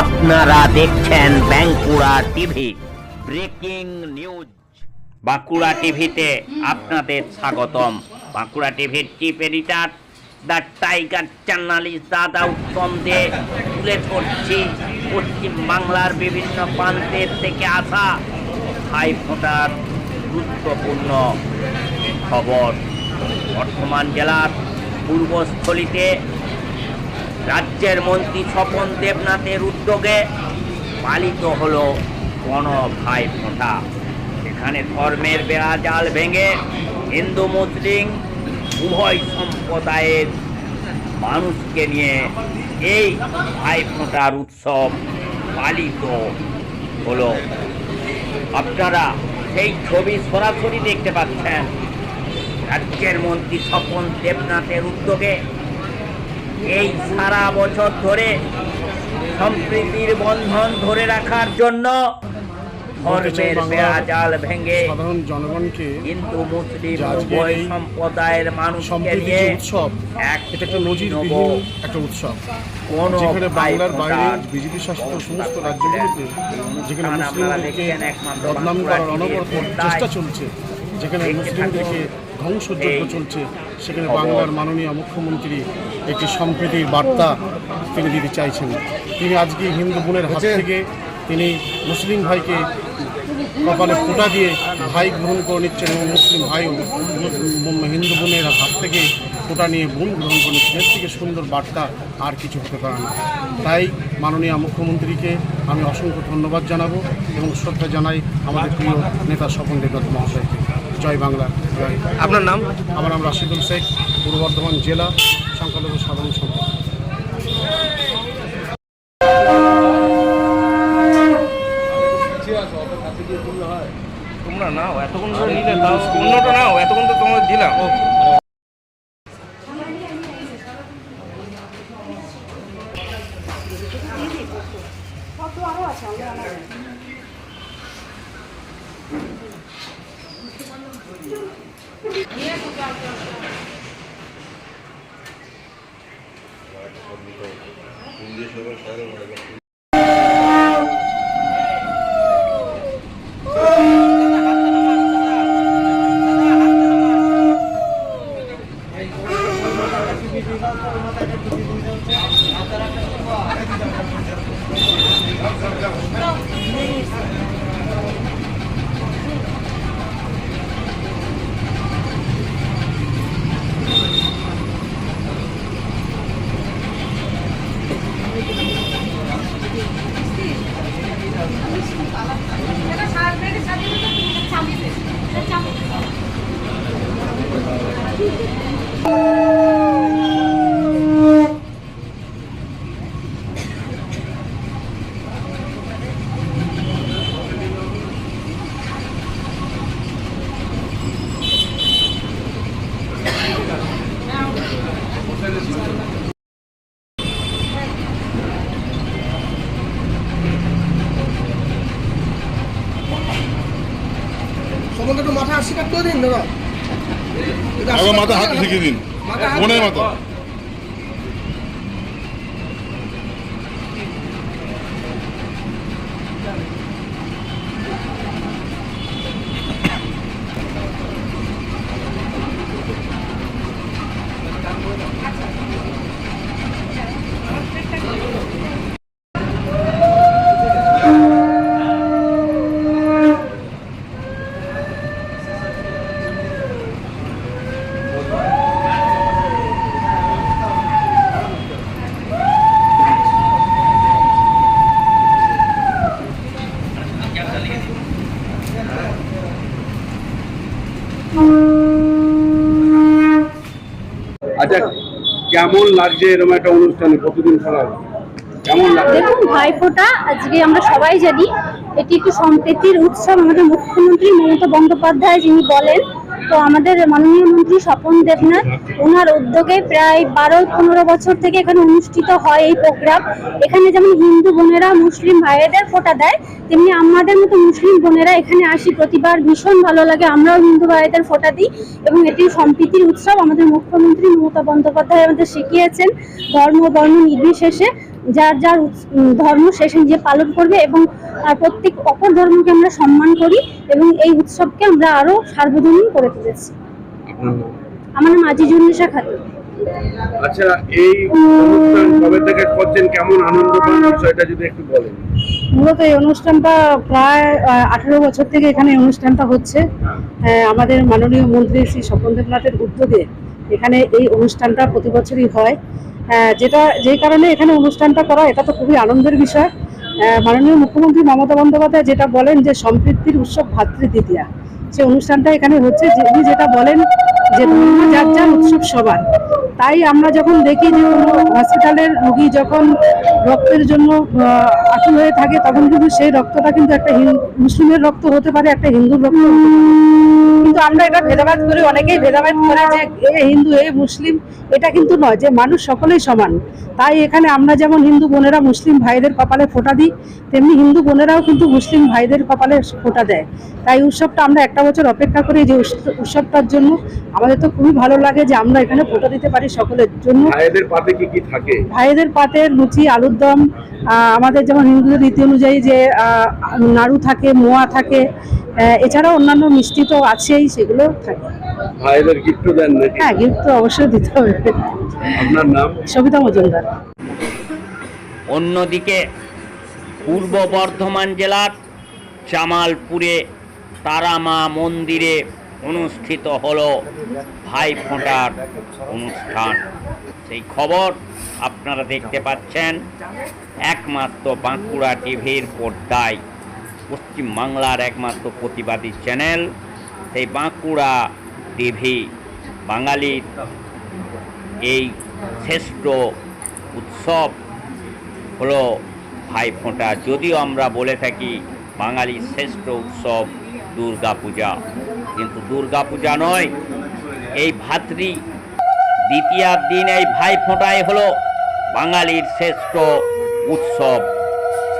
আপনারা দেখছেন Bankura TV, breaking news. Bankura টিভিতে আপনাদের স্বাগতম। বাঁকুড়া টিভির chief editor, the tiger journalist দাদা উত্তম দে, তুলে ধরছি পশ্চিমবাংলার বিভিন্ন প্রান্তের থেকে আসা হাই ফোটার গুরুত্বপূর্ণ খবর। বর্ধমান জেলার পূর্বস্থলীতে রাজ্যের মন্ত্রী স্বপন দেবনাথের উদ্যোগে পালিত হল গণ ভাই ফোঁটা এখানে ধর্মের বেড়া জাল ভেঙে হিন্দু, মুসলিম উভয় সম্প্রদায়ের মানুষকে নিয়ে এই ভাই ফোঁটার উৎসব পালিত হলো। আপনারা সেই ছবি সরাসরি দেখতে পাচ্ছেন। রাজ্যের মন্ত্রী স্বপন দেবনাথের উদ্যোগে এই সারা বছর ধরে সম্প্রীতির বন্ধন ধরে রাখার জন্য ধর্মের ভেঙে সাধারণ জনগণকে হিন্দু মুসলিম উভয় সম্প্রদায়ের মানুষকে নিয়ে উৎসব এক এটা একটা নজিরবিহীন একটা উৎসব। যেখানে বাংলার বাইরে বিজেপি শাসিত সমস্ত রাজ্যগুলিতে যেখানে মুসলিমদেরকে বদনাম করার অনবরত চেষ্টা চলছে যেখানে মুসলিমদেরকে ধ্বংসযজ্ঞ চলছে। সেখানে বাংলার মাননীয় মুখ্যমন্ত্রী একটি সম্প্রীতির বার্তা তিনি দিতে চাইছেন। তিনি আজকে হিন্দু বোনের হাত থেকে তিনি মুসলিম ভাইকে কপালে ফোঁটা দিয়ে ভাই গ্রহণ করে নিচ্ছেন এবং মুসলিম ভাইও মু- হিন্দু বোনের হাত থেকে ফোঁটা নিয়ে বোন গ্রহণ করে নিচ্ছেন। এর থেকে সুন্দর বার্তা আর কিছু হতে পারে না। তাই মাননীয় মুখ্যমন্ত্রীকে আমি অসংখ্য ধন্যবাদ জানাব এবং শ্রদ্ধা জানাই আমাদের প্রিয় নেতা স্বপন দেবনাথ মহাশয়কে। জয় বাংলা। জয় আপনার নাম? আমার নাম রাশিদুল শেখ পূর্ব বর্ধমান জেলা সংখ্যালঘু সাধারণ সম্পাদক তোমরা নাও এতক্ষণ ধরে নিলে তাও অন্যটা নাও এতক্ষণ তো তোমাদের দিলাম সম্বন্ধে একটু মাথা আশীর্বাদ করে দিন দাদা আগে মাথা হাত ঢেকে দিন। মনের মাথা। আচ্ছা কেমন লাগছে এরকম একটা অনুষ্ঠানে কেমন লাগছে? দেখুন, ভাইফোঁটা, আজকে আমরা সবাই জানি এটি একটি সম্প্রীতির উৎসব। আমাদের মুখ্যমন্ত্রী মমতা বন্দ্যোপাধ্যায় যিনি বলেন তো আমাদের মাননীয় মন্ত্রী স্বপন দেবনাথ ওনার উদ্যোগে প্রায় বারো, পনেরো বছর থেকে এখানে অনুষ্ঠিত হয় এই প্রোগ্রাম। এখানে যেমন হিন্দু বোনেরা, মুসলিম ভাইয়েদের ফোঁটা দেয়, তেমনি আমাদের মতো মুসলিম বোনেরা এখানে আসি প্রতিবার। ভীষণ ভালো লাগে, আমরাও হিন্দু ভাইদের ফোঁটা দিই এবং এটি সম্প্রীতির উৎসব। আমাদের মুখ্যমন্ত্রী মমতা বন্দ্যোপাধ্যায় আমাদের শিখিয়েছেন ধর্ম, বর্ণ নির্বিশেষে। যার যার ধর্ম সে সে নিজে পালন করবে এবং প্রত্যেক অপর ধর্মকে আমরা সম্মান করি এবং এই উৎসবকে আমরা আরও সার্বজনীন করে তুলেছি? আমার নাম আজিজুন্নেসা খাতুন। আচ্ছা এই অনুষ্ঠান কবে থেকে করছেন? কেমন আনন্দ পান? বিষয়টা যদি একটু বলেন। মূলত এই অনুষ্ঠানটা প্রায় আঠেরো বছর থেকে এখানে এই অনুষ্ঠানটা হচ্ছে। আহ, আমাদের মাননীয় মন্ত্রী শ্রী স্বপন দেবনাথের উদ্যোগে এখানে এই অনুষ্ঠানটা প্রতি বছরই হয়। যেটা যেই কারণে এখানে অনুষ্ঠানটা করা, এটা তো খুবই আনন্দের বিষয়। মাননীয় মুখ্যমন্ত্রী মমতা বন্দ্যোপাধ্যায় যেটা বলেন যে সম্পৃক্তির উৎসব ভাতৃদ্বিতীয়া। সে অনুষ্ঠানটা এখানে হচ্ছে যে যেটা বলেন যে যার যার উৎসব সবার। তাই আমরা যখন দেখি যে কোনো হসপিটালের রুগী যখন রক্তের জন্য আকুল হয়ে থাকে, তখন কিন্তু সেই রক্তটা কিন্তু একটা মুসলিমের রক্ত হতে পারে, একটা হিন্দুর রক্ত কিন্তু আমরা এটা ভেদাভেদ করে অনেকেই ভেদাভেদ করে যে এ হিন্দু এ মুসলিম এটা কিন্তু নয় যে মানুষ সকলেই সমান। তাই এখানে আমরা যেমন হিন্দু বোনেরা মুসলিম ভাইদের কপালে ফোঁটা দিই তেমনি হিন্দু বোনেরাও কিন্তু মুসলিম ভাইদের কপালে ফোঁটা দেয়। তাই উৎসবটা আমরা একটা বছর অপেক্ষা করি যে উৎসবটার জন্য। আমাদের তো খুবই ভালো লাগে যে আমরা এখানে ফোঁটা দিতে পারি সকলের জন্য। ভাইদের পাতে কি কি থাকে? ভাইদের পাতের লুচি আলুর দম আমাদের যেমন হিন্দুদের রীতি অনুযায়ী যে আহ, নাড়ু থাকে মোয়া থাকে এছাড়াও অন্যান্য মিষ্টি তো আছেই সেগুলো থাকে। ভাইদের গিফট দেন নাকি? হ্যাঁ গিফট তো অবশ্যই দিতে হবে। আপনার নাম? সবিতা মজুমদার। অন্যদিকে পূর্ব বর্ধমান জেলার জামালপুরে তারামা মন্দিরে অনুষ্ঠিত হলো ভাই ফোঁটার অনুষ্ঠান। সেই খবর আপনারা দেখতে পাচ্ছেন একমাত্র বাঁকুড়া টিভির পর্দায় পশ্চিমবাংলার একমাত্র প্রতিবাদী চ্যানেল। সেই বাঁকুড়া টিভি বাঙালির এই শ্রেষ্ঠ উৎসব হলো ভাইফোঁটা যদিও আমরা বলে থাকি বাঙালির শ্রেষ্ঠ উৎসব দুর্গা পূজা, কিন্তু দুর্গা পূজা নয়, এই ভাতৃ দ্বিতীয়ার দিন এই ভাইফোঁটাই হলো বাঙালির শ্রেষ্ঠ উৎসব।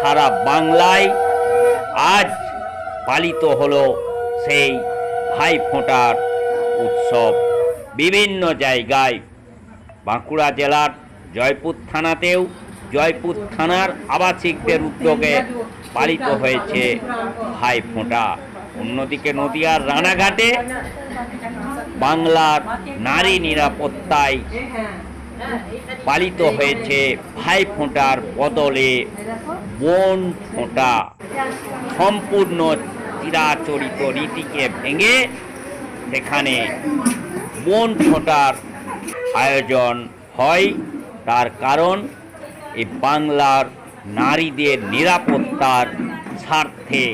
সারা বাংলায় আজ পালিত হলো সেই ভাইফোঁটার উৎসব। বিভিন্ন জায়গায় বাঁকুড়া জেলার জয়পুর থানাতেও জয়পুর থানার আবাসিকদের উদ্যোগে পালিত হয়েছে ভাইফোঁটা অন্যদিকে নদিয়ার রানাঘাটে বাংলার নারী নিরাপত্তায় পালিত হয়েছে ভাইফোঁটার বদলে বোন ফোঁটা। সম্পূর্ণ চিরাচরিত রীতিকে ভেঙে সেখানে বোন ফোঁটার আয়োজন হয়, তার কারণ এই বাংলার নারীদের নিরাপত্তার স্বার্থে।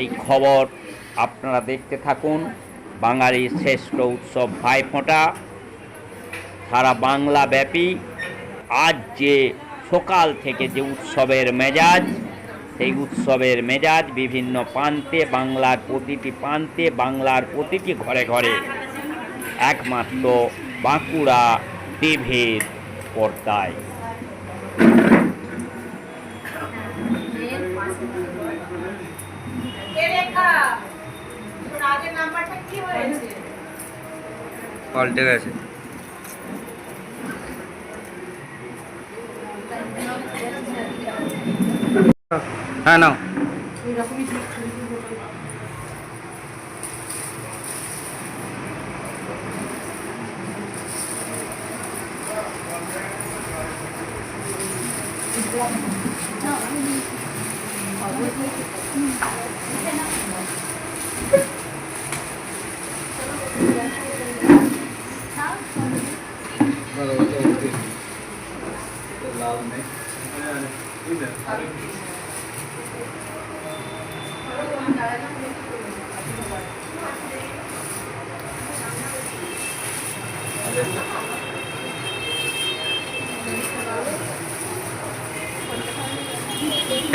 এই খবর আপনারা দেখতে থাকুন, বাঙালির শ্রেষ্ঠ উৎসব ভাইফোঁটা। সারা বাংলা ব্যাপী আজ যে সকাল থেকে যে উৎসবের মেজাজ সেই উৎসবের মেজাজ বিভিন্ন প্রান্তে বাংলার প্রতিটি প্রান্তে বাংলার প্রতিটি ঘরে ঘরে। একমাত্র বাঁকুড়া টিভির পর্দায়। পাল্টে গেছে। হ্যাঁ নাও।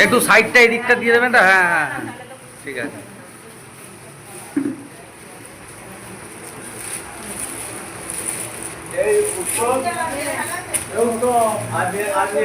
একটু সাইডটা এই দিকটা দিয়ে দেবেন তো? হ্যাঁ, হ্যাঁ হ্যাঁ ঠিক আছে। এই উৎসব এবং তো আজকে আজকে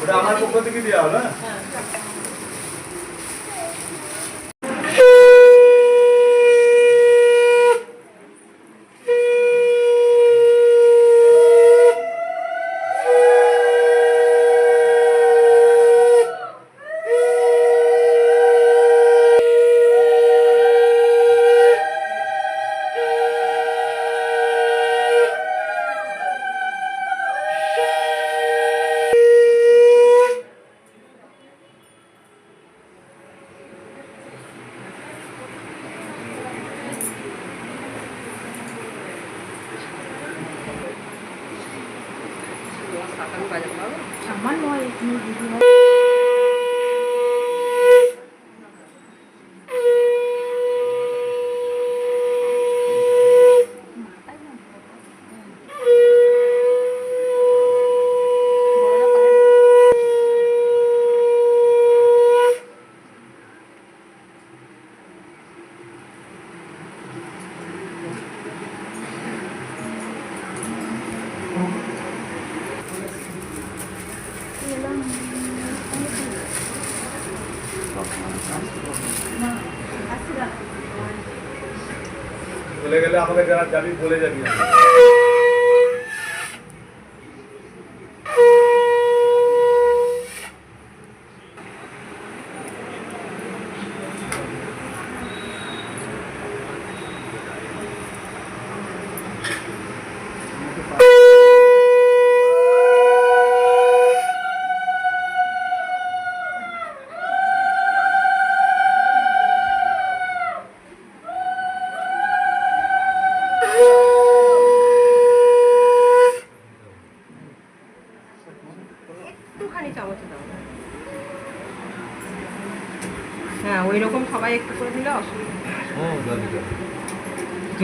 ওটা আমার পক্ষ থেকে দেওয়া হলো? 안 가져가고? 잠만 Thank mm -hmm. you. চলে গেলে আমাকে যারা যাবি বলে যাবি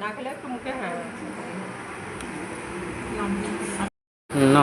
না খেলে একটু মুখে হ্যাঁ। না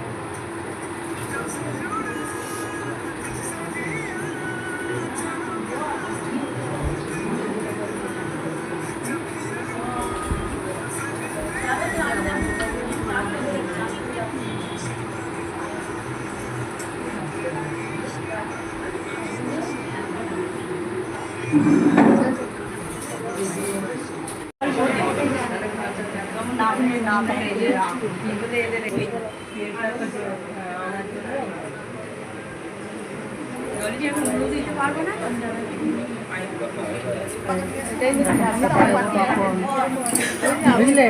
দাও বুঝলে?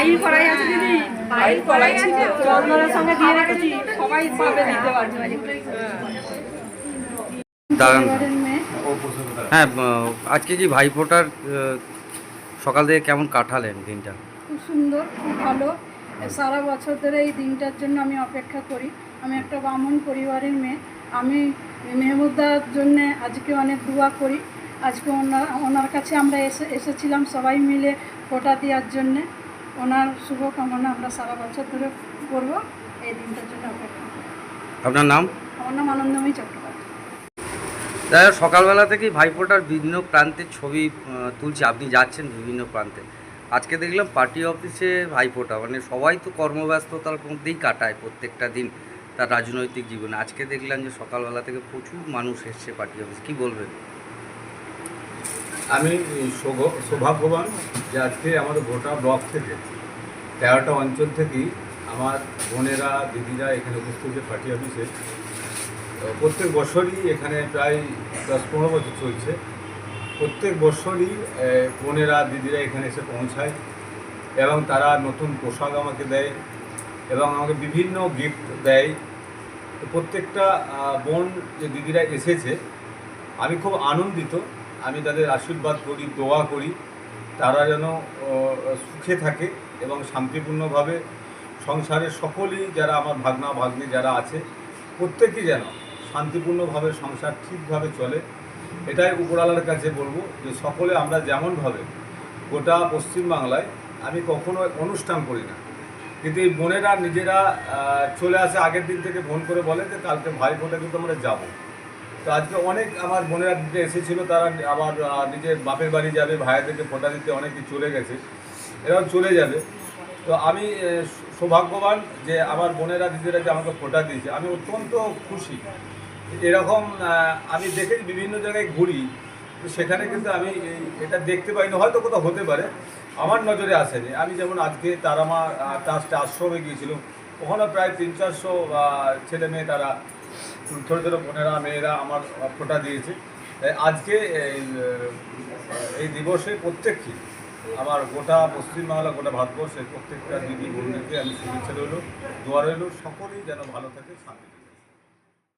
বাইর করাই আছে দিদি। বাইর করাই আছে চন্দনের সঙ্গে দিয়ে রেখেছি। সবাই পাবে দিতে পারবে দাঁড়ান। হ্যাঁ আজকে কি ভাইফোঁটার সকাল থেকে কেমন কাটালেন দিনটা? খুব সুন্দর খুব ভালো। সারা বছর ধরে এই দিনটার জন্য আমি অপেক্ষা করি। আমি একটা ব্রাহ্মণ পরিবারের মেয়ে। আমি মেহমুদার জন্য আজকে অনেক দোয়া করি। আজকে ওনার ওনার কাছে আমরা এসে এসেছিলাম সবাই মিলে ফোটা দেওয়ার জন্যে। ওনার শুভকামনা আমরা সারা বছর ধরে করব। এই দিনটার জন্য অপেক্ষা। আপনার নাম? আমার নাম আনন্দময়ী চট্টোপাধ্যায়। দাদা সকালবেলা থেকেই ভাইফোঁটার বিভিন্ন প্রান্তের ছবি তুলছে। আপনি যাচ্ছেন বিভিন্ন প্রান্তে। আজকে দেখলাম পার্টি অফিসে ভাইফোঁটা। মানে সবাই তো কর্মব্যস্ততার মধ্যেই কাটায় প্রত্যেকটা দিন তার রাজনৈতিক জীবনে। আজকে দেখলাম যে সকালবেলা থেকে প্রচুর মানুষ এসছে পার্টি অফিস। কী বলবেন? আমি সৌভ- সৌভাগ্যবান যে আজকে আমার গোটা ব্লক থেকে, তেরোটা অঞ্চল থেকেই আমার বোনেরা, দিদিরা এখানে উপস্থিত হয়েছে পার্টি অফিসে প্রত্যেক বছরই এখানে প্রায় দশ পনেরো বছর চলছে। প্রত্যেক বছরই বোনেরা, দিদিরা এখানে এসে পৌঁছায় এবং তারা নতুন পোশাক আমাকে দেয় এবং আমাকে বিভিন্ন গিফট দেয়। প্রত্যেকটা বোন, যে দিদিরা এসেছে, আমি খুব আনন্দিত আমি তাদের আশীর্বাদ করি, দোয়া করি। তারা যেন সুখে থাকে এবং শান্তিপূর্ণভাবে সংসারের সকলেই যারা আমার ভাগনা ভাগ্নি যারা আছে, প্রত্যেকেই যেন শান্তিপূর্ণভাবে সংসার ঠিকভাবে চলে। এটাই উপরালার কাছে বলব যে সকলে আমরা যেমনভাবে গোটা পশ্চিমবাংলায় আমি কখনো অনুষ্ঠান করি না। কিন্তু এই বোনেরা নিজেরা চলে আসে আগের দিন থেকে ফোন করে বলে যে কালকে ভাই ফোটা কিন্তু আমরা যাব। তো আজকে অনেক আমার বোনেরা দিতে এসেছিল, তারা আবার নিজের বাপের বাড়ি যাবে, ভাইয়াদেরকে ফোটা দিতে অনেকে চলে গেছে এরকম চলে যাবে। তো আমি সৌভাগ্যবান যে আমার বোনেরা দিদিরা যে আমাকে ফোটা দিয়েছে। আমি অত্যন্ত খুশি। এরকম আমি দেখে বিভিন্ন জায়গায় ঘুরি, তো সেখানে কিন্তু আমি এটা দেখতে পাইনি, হয়তো কোথাও হতে পারে। আমার নজরে আসেনি। আমি যেমন আজকে তারামা ট্রাস্টে আশ্রমে গিয়েছিলাম ওখানে প্রায় তিন চারশো ছেলে মেয়ে তারা ছোটো ছোটো বোনেরা মেয়েরা আমার ফোটা দিয়েছে আজকে এই, দিবসে প্রত্যেককে আমার গোটা পশ্চিমবাংলা গোটা ভারতবর্ষের প্রত্যেকটা দিদি বোনদেরকে আমি শুভেচ্ছা রইল দোয়া রইল সকলেই যেন ভালো থাকে শান্তি।